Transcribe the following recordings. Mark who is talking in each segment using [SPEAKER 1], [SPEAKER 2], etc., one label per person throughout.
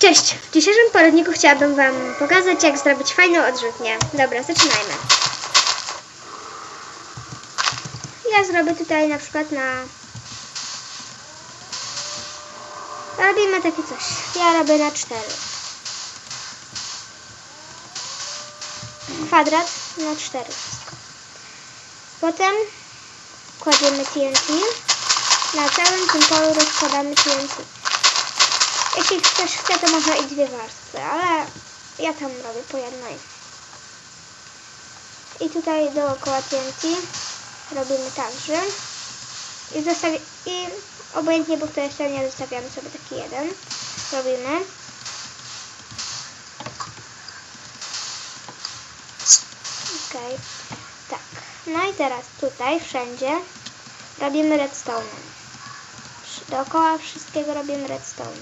[SPEAKER 1] Cześć! W dzisiejszym poradniku chciałabym Wam pokazać, jak zrobić fajną odrzutnię. Dobra, zaczynajmy. Ja zrobię tutaj na przykład na... Robimy takie coś. Ja robię na 4. Kwadrat na 4 wszystko. Potem kładziemy TNT. Na całym tym polu rozkładamy TNT. Jeśli ktoś chce, to można i dwie warstwy, ale ja tam robię po jednej. I tutaj dookoła TNT robimy także. I, zostawi- I obojętnie, bo w tej stronie zostawiamy sobie taki jeden. Robimy. Okej, tak. No i teraz tutaj wszędzie robimy redstone. Dookoła wszystkiego robimy redstone.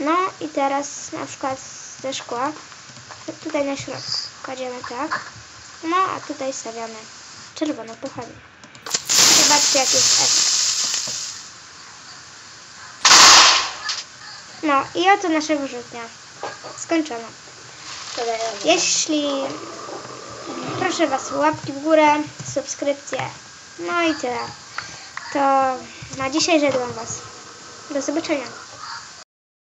[SPEAKER 1] No i teraz na przykład ze szkła tutaj na środku kładziemy tak. No a tutaj stawiamy czerwoną pochodnię. Zobaczcie jaki jest efekt. No i oto nasza wyrzutnia. Skończono. Jeśli proszę Was łapki w górę, subskrypcje. No i tyle. To na dzisiaj żegnam Was. Do zobaczenia.